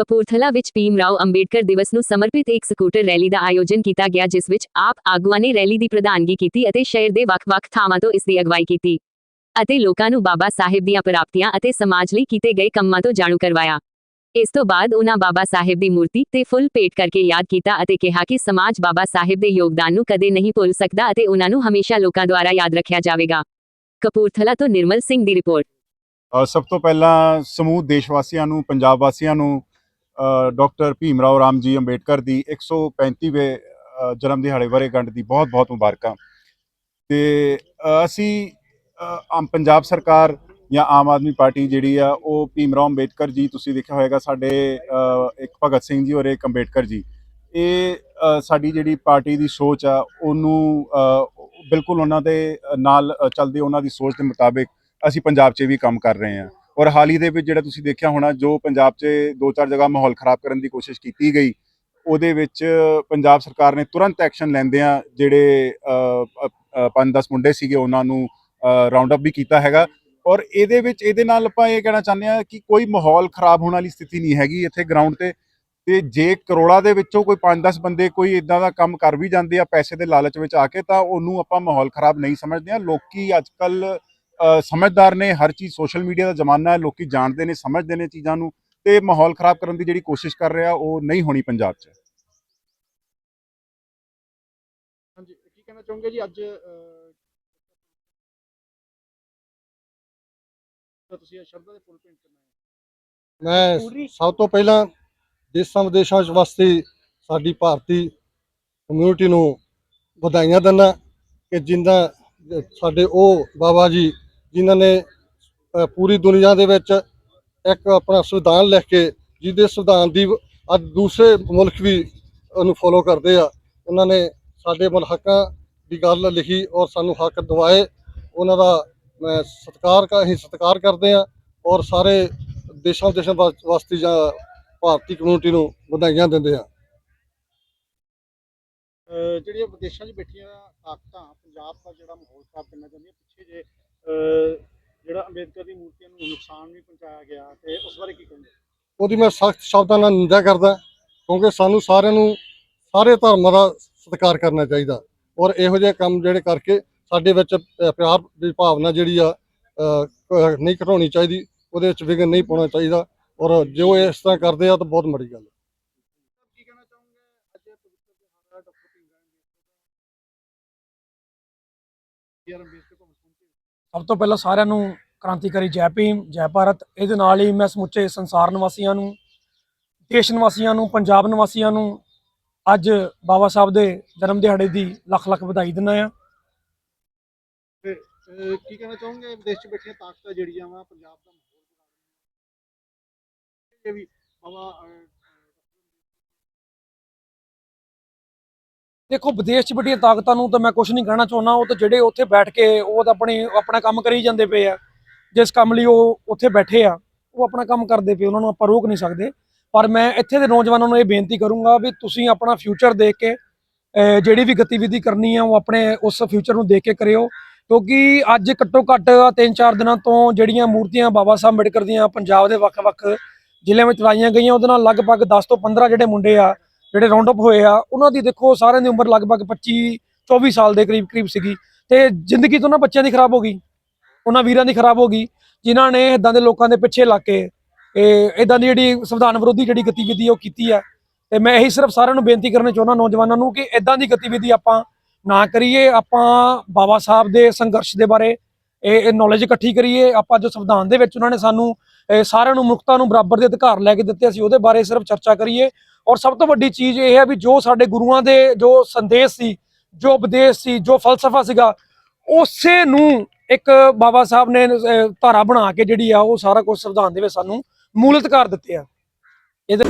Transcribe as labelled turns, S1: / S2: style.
S1: ਕਪੂਰਥਲਾ ਵਿੱਚ ਭੀਮ ਰਾਓ ਅੰਬੇਡਕਰ ਦਿਵਸ ਨੂੰ ਸਮਰਪਿਤ ਇੱਕ ਸਕੂਟਰ ਰੈਲੀ ਦਾ ਆਯੋਜਨ ਕੀਤਾ ਗਿਆ, ਜਿਸ ਵਿੱਚ ਆਪ ਆਗੂਆਂ ਨੇ ਰੈਲੀ ਦੀ ਪ੍ਰਧਾਨਗੀ ਕੀਤੀ ਅਤੇ ਸ਼ਹਿਰ ਦੇ ਵੱਖ-ਵੱਖ ਥਾਵਾਂ ਤੋਂ ਇਸ ਦੀ ਅਗਵਾਈ ਕੀਤੀ ਅਤੇ ਲੋਕਾਂ ਨੂੰ ਬਾਬਾ ਸਾਹਿਬ ਦੀਆਂ ਪ੍ਰਾਪਤੀਆਂ ਅਤੇ ਸਮਾਜ ਲਈ ਕੀਤੇ ਗਏ ਕੰਮਾਂ ਤੋਂ ਜਾਣੂ ਕਰਵਾਇਆ। ਇਸ ਤੋਂ ਬਾਅਦ ਉਹਨਾਂ ਬਾਬਾ ਸਾਹਿਬ ਦੀ ਮੂਰਤੀ ਤੇ ਫੁੱਲ ਭੇਟ ਕਰਕੇ ਯਾਦ ਕੀਤਾ ਅਤੇ ਕਿਹਾ ਕਿ ਸਮਾਜ ਬਾਬਾ ਸਾਹਿਬ ਦੇ ਯੋਗਦਾਨ ਨੂੰ ਕਦੇ ਨਹੀਂ ਭੁੱਲ ਸਕਦਾ ਅਤੇ ਉਹਨਾਂ ਨੂੰ ਹਮੇਸ਼ਾ ਲੋਕਾਂ ਦੁਆਰਾ ਯਾਦ ਰੱਖਿਆ ਜਾਵੇਗਾ। ਕਪੂਰਥਲਾ ਤੋਂ ਨਿਰਮਲ ਸਿੰਘ ਦੀ ਰਿਪੋਰਟ।
S2: ਸਭ ਤੋਂ ਪਹਿਲਾਂ ਸਮੂਹ ਦੇਸ਼ ਵਾਸੀਆਂ ਨੂੰ, ਪੰਜਾਬ ਵਾਸੀਆਂ ਨੂੰ ਡਾਕਟਰ ਭੀਮ ਰਾਓ ਰਾਮ ਜੀ ਅੰਬੇਡਕਰ ਦੀ 135ਵੇਂ ਅ, ਜਨਮ ਦਿਹਾੜੇ ਵਰ੍ਹੇਗੰਢ ਦੀ ਬਹੁਤ-ਬਹੁਤ ਮੁਬਾਰਕਾਂ। ਤੇ ਅਸੀਂ ਆਮ ਪੰਜਾਬ ਸਰਕਾਰ ਜਾਂ ਆਮ ਆਦਮੀ ਪਾਰਟੀ ਜਿਹੜੀ ਆ ਉਹ ਭੀਮ ਰਾਓ ਅੰਬੇਡਕਰ ਜੀ ਤੁਸੀਂ ਦੇਖਿਆ ਹੋਵੇਗਾ ਸਾਡੇ ਇੱਕ ਭਗਤ ਸਿੰਘ ਜੀ ਔਰ ਇੱਕ ਅੰਬੇਡਕਰ ਜੀ। ਇਹ ਸਾਡੀ ਜਿਹੜੀ ਪਾਰਟੀ ਦੀ ਸੋਚ ਆ ਉਹਨੂੰ ਬਿਲਕੁਲ ਉਹਨਾਂ ਦੇ ਨਾਲ ਚੱਲਦੇ ਉਹਨਾਂ ਦੀ ਸੋਚ ਦੇ ਮੁਤਾਬਿਕ ਅਸੀਂ ਪੰਜਾਬ 'ਚ ਵੀ ਕੰਮ ਕਰ ਰਹੇ ਹਾਂ। ਔਰ ਹਾਲ ਹੀ ਦੇ ਵਿੱਚ ਜਿਹੜਾ ਤੁਸੀਂ ਦੇਖਿਆ ਹੋਣਾ, ਜੋ ਪੰਜਾਬ 'ਚ ਦੋ ਚਾਰ ਜਗ੍ਹਾ ਮਾਹੌਲ ਖਰਾਬ ਕਰਨ ਦੀ ਕੋਸ਼ਿਸ਼ ਕੀਤੀ ਗਈ, ਉਹਦੇ ਵਿੱਚ ਪੰਜਾਬ ਸਰਕਾਰ ਨੇ ਤੁਰੰਤ ਐਕਸ਼ਨ ਲੈਂਦਿਆਂ ਜਿਹੜੇ 5-10 ਮੁੰਡੇ ਸੀਗੇ, ਉਹਨਾਂ ਨੂੰ ਰਾਉਂਡ ਅਪ ਵੀ ਕੀਤਾ ਹੈਗਾ। ਔਰ ਇਹਦੇ ਵਿੱਚ, ਇਹਦੇ ਨਾਲ ਆਪਾਂ ਇਹ ਕਹਿਣਾ ਚਾਹੁੰਦੇ ਹਾਂ ਕਿ ਕੋਈ ਮਾਹੌਲ ਖਰਾਬ ਹੋਣ ਵਾਲੀ ਸਥਿਤੀ ਨਹੀਂ ਹੈਗੀ ਇੱਥੇ ਗਰਾਊਂਡ ਤੇ। ਤੇ ਜੇ ਕਰੋੜਾਂ ਦੇ ਵਿੱਚੋਂ ਕੋਈ 5-10 ਬੰਦੇ ਕੋਈ ਇਦਾਂ ਦਾ ਕੰਮ ਕਰ ਵੀ ਜਾਂਦੇ ਆ, ਪੈਸੇ ਦੇ ਲਾਲਚ ਵਿੱਚ ਆ ਕੇ, ਤਾਂ ਉਹਨੂੰ ਆਪਾਂ ਮਾਹੌਲ ਖਰਾਬ ਨਹੀਂ ਸਮਝਦੇ ਆ ਲੋਕੀ ਅੱਜ ਕੱਲ ਸਮਝਦਾਰ ਨੇ ਹਰ ਚੀਜ਼ ਸੋਸ਼ਲ ਮੀਡੀਆ ਦਾ ਜ਼ਮਾਨਾ ਹੈ ਲੋਕੀ ਜਾਣਦੇ ਨੇ ਸਮਝਦੇ ਨੇ ਚੀਜ਼ਾਂ ਨੂੰ ਤੇ ਮਾਹੌਲ ਖਰਾਬ ਕਰਨ ਦੀ ਜਿਹੜੀ ਕੋਸ਼ਿਸ਼ ਕਰ ਰਿਹਾ ਉਹ ਨਹੀਂ ਹੋਣੀ ਪੰਜਾਬ 'ਚ।
S3: ਹਾਂਜੀ ਕੀ ਕਹਿਣਾ ਚਾਹੋਗੇ ਜੀ ਅੱਜ ਅਹ, ਤਾਂ ਤੁਸੀਂ ਇਹ ਸ਼ਬਦਾਂ ਦੇ ਫੁੱਲ ਪ੍ਰਿੰਟ ਕਰਨਾ ਹੈ।
S4: ਮੈਂ ਸਭ ਤੋਂ ਪਹਿਲਾਂ ਦੇਸ਼ਾਂ ਵਿਦੇਸ਼ਾਂ ਵਿੱਚ ਵਸਦੀ ਸਾਡੀ ਭਾਰਤੀ ਕਮਿਊਨਿਟੀ ਨੂੰ ਵਧਾਈਆਂ ਦਿੰਦਾ ਕਿ ਜਿੰਦਾ ਸਾਡੇ ਉਹ ਬਾਬਾ ਜੀ ਜਿਨ੍ਹਾਂ ਨੇ ਪੂਰੀ ਦੁਨੀਆ ਦੇ ਵਿੱਚ ਇੱਕ ਆਪਣਾ ਸੰਵਿਧਾਨ ਲਿਖ ਕੇ ਜਿਹਦੇ ਸੰਵਿਧਾਨ ਦੀ ਅੱਜ ਦੂਸਰੇ ਮੁਲਕ ਵੀ ਉਹਨੂੰ ਫੋਲੋ ਕਰਦੇ ਆ। ਉਹਨਾਂ ਨੇ ਸਾਡੇ ਮੁਲ ਦੀ ਗੱਲ ਲਿਖੀ ਔਰ ਸਾਨੂੰ ਹੱਕ ਦਿਵਾਏ। ਉਹਨਾਂ ਦਾ ਮੈਂ ਸਤਿਕਾਰ ਕਰ ਅਸੀਂ ਸਤਿਕਾਰ ਕਰਦੇ ਆ ਔਰ ਸਾਰੇ ਦੇਸ਼ਾਂ ਦੇਸ਼ਾਂ ਵਾਸ- ਵਾਸਤੇ ਜਾਂ ਭਾਰਤੀ ਕਮਿਊਨਿਟੀ ਨੂੰ ਵਧਾਈਆਂ ਦਿੰਦੇ ਆ।
S3: ਜਿਹੜੀਆਂ ਵਿਦੇਸ਼ਾਂ 'ਚ ਬੈਠੀਆਂ ਤਾਕਤਾਂ, ਪੰਜਾਬ ਦਾ ਜਿਹੜਾ ਮਾਹੌਲ ਖਰਾਬ ਕਰਨਾ ਚਾਹੁੰਦੀਆਂ, ਪਿੱਛੇ ਜੇ ਜਿਹੜਾ ਅੰਬੇਦਕਰ ਦੀ ਮੂਰਤੀਆਂ ਨੂੰ ਨੁਕਸਾਨ ਵੀ ਪਹੁੰਚਾਇਆ ਗਿਆ ਤੇ ਉਸ ਬਾਰੇ ਕੀ ਕਹੋਗੇ?
S4: ਉਹਦੀ ਮੈਂ ਸਖਤ ਸ਼ਬਦਾਂ ਨਾਲ ਨਿੰਦਾ ਕਰਦਾ ਕਿਉਂਕਿ ਸਾਨੂੰ ਸਾਰਿਆਂ ਨੂੰ ਸਾਰੇ ਧਰਮਾਂ ਦਾ ਸਤਿਕਾਰ ਕਰਨਾ ਚਾਹੀਦਾ ਔਰ ਇਹੋ ਜਿਹੇ ਕੰਮ ਜਿਹੜੇ ਕਰਕੇ ਸਾਡੇ ਵਿੱਚ ਪਿਆਰ ਦੀ ਭਾਵਨਾ ਜਿਹੜੀ ਆ ਨਹੀਂ ਘਟਾਉਣੀ ਚਾਹੀਦੀ ਉਹਦੇ ਵਿੱਚ ਵਿਘਨ ਨਹੀਂ ਪਾਉਣਾ ਚਾਹੀਦਾ ਔਰ ਜੋ ਇਸ ਤਰ੍ਹਾਂ ਕਰਦੇ ਆ ਤਾਂ ਬਹੁਤ ਮਾੜੀ ਗੱਲ ਹੈ।
S5: ਸਭ ਤੋਂ ਪਹਿਲਾਂ ਸਾਰਿਆਂ ਨੂੰ ਕ੍ਰਾਂਤੀਕਾਰੀ ਜੈ ਭੀਮ, ਜੈ ਭਾਰਤ। ਇਹਦੇ ਨਾਲ ਹੀ ਮੈਂ ਸਮੁੱਚੇ ਸੰਸਾਰ ਨਿਵਾਸੀਆਂ ਨੂੰ, ਦੇਸ਼ ਨਿਵਾਸੀਆਂ ਨੂੰ, ਪੰਜਾਬ ਨਿਵਾਸੀਆਂ ਨੂੰ ਅੱਜ ਬਾਬਾ ਸਾਹਿਬ ਦੇ ਜਨਮ ਦਿਹਾੜੇ ਦੀ ਲੱਖ ਲੱਖ ਵਧਾਈ ਦਿੰਦਾ ਆ
S3: ਕੀ ਕਹਿਣਾ ਚਾਹੋਗੇ? ਵਿਦੇਸ਼ 'ਚ ਬੈਠੀਆਂ ਤਾਕਤਾਂ ਜਿਹੜੀਆਂ ਵਾ, ਪੰਜਾਬ ਦਾ ਮਾਹੌਲ ਇਹ ਵੀ ਬਾਬਾ
S5: ਦੇਖੋ ਵਿਦੇਸ਼ 'ਚ ਵੱਡੀਆਂ ਤਾਕਤਾਂ ਨੂੰ ਤਾਂ ਮੈਂ ਕੁਝ ਨਹੀਂ ਕਹਿਣਾ ਚਾਹੁੰਦਾ, ਉਹ ਤਾਂ ਜਿਹੜੇ ਉੱਥੇ ਬੈਠ ਕੇ ਉਹ ਤਾਂ ਆਪਣੇ, ਆਪਣਾ ਕੰਮ ਕਰੀ ਜਾਂਦੇ ਪਏ ਆ। ਜਿਸ ਕੰਮ ਲਈ ਉਹ ਉੱਥੇ ਬੈਠੇ ਆ, ਉਹ ਆਪਣਾ ਕੰਮ ਕਰਦੇ ਪਏ, ਉਹਨਾਂ ਨੂੰ ਆਪਾਂ ਰੋਕ ਨਹੀਂ ਸਕਦੇ। ਪਰ ਮੈਂ ਇੱਥੇ ਦੇ ਨੌਜਵਾਨਾਂ ਨੂੰ ਇਹ ਬੇਨਤੀ ਕਰੂੰਗਾ ਵੀ ਤੁਸੀਂ ਆਪਣਾ ਫਿਊਚਰ ਦੇਖ ਕੇ ਜਿਹੜੀ ਵੀ ਗਤੀਵਿਧੀ ਕਰਨੀ ਆ, ਉਹ ਆਪਣੇ ਉਸ ਫਿਊਚਰ ਨੂੰ ਦੇਖ ਕੇ ਕਰਿਓ। ਕਿਉਂਕਿ ਅੱਜ ਘੱਟੋ ਘੱਟ ਤਿੰਨ ਚਾਰ ਦਿਨਾਂ ਤੋਂ ਜਿਹੜੀਆਂ ਮੂਰਤੀਆਂ ਬਾਬਾ ਸਾਹਿਬ ਅੰਬੇਡਕਰ ਦੀਆਂ ਪੰਜਾਬ ਦੇ ਵੱਖ-ਵੱਖ ਜ਼ਿਲ੍ਹਿਆਂ ਵਿੱਚ ਲਾਈਆਂ ਗਈਆਂ, ਉਹਦੇ ਨਾਲ ਲਗਭਗ 10 ਤੋਂ 15 ਜਿਹੜੇ ਮੁੰਡੇ ਆ ਜਿਹੜੇ ਰਾਉਂਡ ਅਪ ਹੋਏ ਆ, ਉਹਨਾਂ ਦੀ ਦੇਖੋ ਸਾਰਿਆਂ ਦੀ ਉਮਰ ਲਗਭਗ 25 24 ਸਾਲ ਦੇ ਕਰੀਬ ਕਰੀਬ ਸੀਗੀ। ਤੇ ਜ਼ਿੰਦਗੀ ਤੋਂ ਨਾ ਬੱਚਿਆਂ ਦੀ ਖਰਾਬ ਹੋ ਗਈ। ਉਹਨਾਂ ਵੀਰਾਂ ਦੀ ਖਰਾਬ ਹੋ ਗਈ, ਜਿਨ੍ਹਾਂ ਨੇ ਇਦਾਂ ਦੇ ਲੋਕਾਂ ਦੇ ਪਿੱਛੇ ਲੱਗ ਕੇ ਇਹ ਇਦਾਂ ਦੀ ਜਿਹੜੀ ਸੰਵਿਧਾਨ ਵਿਰੋਧੀ ਜਿਹੜੀ ਗਤੀਵਿਧੀ ਉਹ ਕੀਤੀ ਆ। ਤੇ ਮੈਂ ਇਹੀ ਸਿਰਫ ਸਾਰਿਆਂ ਨੂੰ ਬੇਨਤੀ ਕਰਨਾ ਚਾਹੁੰਦਾ ਨੌਜਵਾਨਾਂ ਨੂੰ ਕਿ ਇਦਾਂ ਦੀ ਗਤੀਵਿਧੀ ਆਪਾਂ ਨਾ ਕਰੀਏ, ਆਪਾਂ ਬਾਬਾ ਸਾਹਿਬ ਦੇ ਸੰਘਰਸ਼ ਦੇ ਬਾਰੇ ਇਹ ਨੌਲੇਜ ਇਕੱਠੀ ਕਰੀਏ। ਆਪਾਂ ਜੋ ਸੰਵਿਧਾਨ ਦੇ ਵਿੱਚ ਉਹਨਾਂ ਨੇ ਸਾਨੂੰ ਸਾਰਿਆਂ ਨੂੰ ਮੁਕਤਾਂ ਨੂੰ ਬਰਾਬਰ ਦੇ ਅਧਿਕਾਰ ਲੈ ਕੇ ਦਿੱਤੇ, ਅਸੀਂ ਉਹਦੇ ਬਾਰੇ ਸਿਰਫ ਚਰਚਾ ਕਰੀਏ। ਔਰ ਸਭ ਤੋਂ ਵੱਡੀ ਚੀਜ਼ ਇਹ ਹੈ ਵੀ ਜੋ ਸਾਡੇ ਗੁਰੂਆਂ ਦੇ ਜੋ ਸੰਦੇਸ਼ ਸੀ, ਜੋ ਉਪਦੇਸ਼ ਸੀ, ਜੋ ਫਲਸਫਾ ਸੀਗਾ, ਉਸੇ ਨੂੰ ਇੱਕ ਬਾਬਾ ਸਾਹਿਬ ਨੇ ਧਾਰਾ ਬਣਾ ਕੇ ਜਿਹੜੀ ਆ ਉਹ ਸਾਰਾ ਕੁਝ ਸੰਵਿਧਾਨ ਦੇ ਵਿੱਚ ਸਾਨੂੰ ਮੂਲ ਕਰ ਦਿੱਤੇ ਆ। ਇਹਦੇ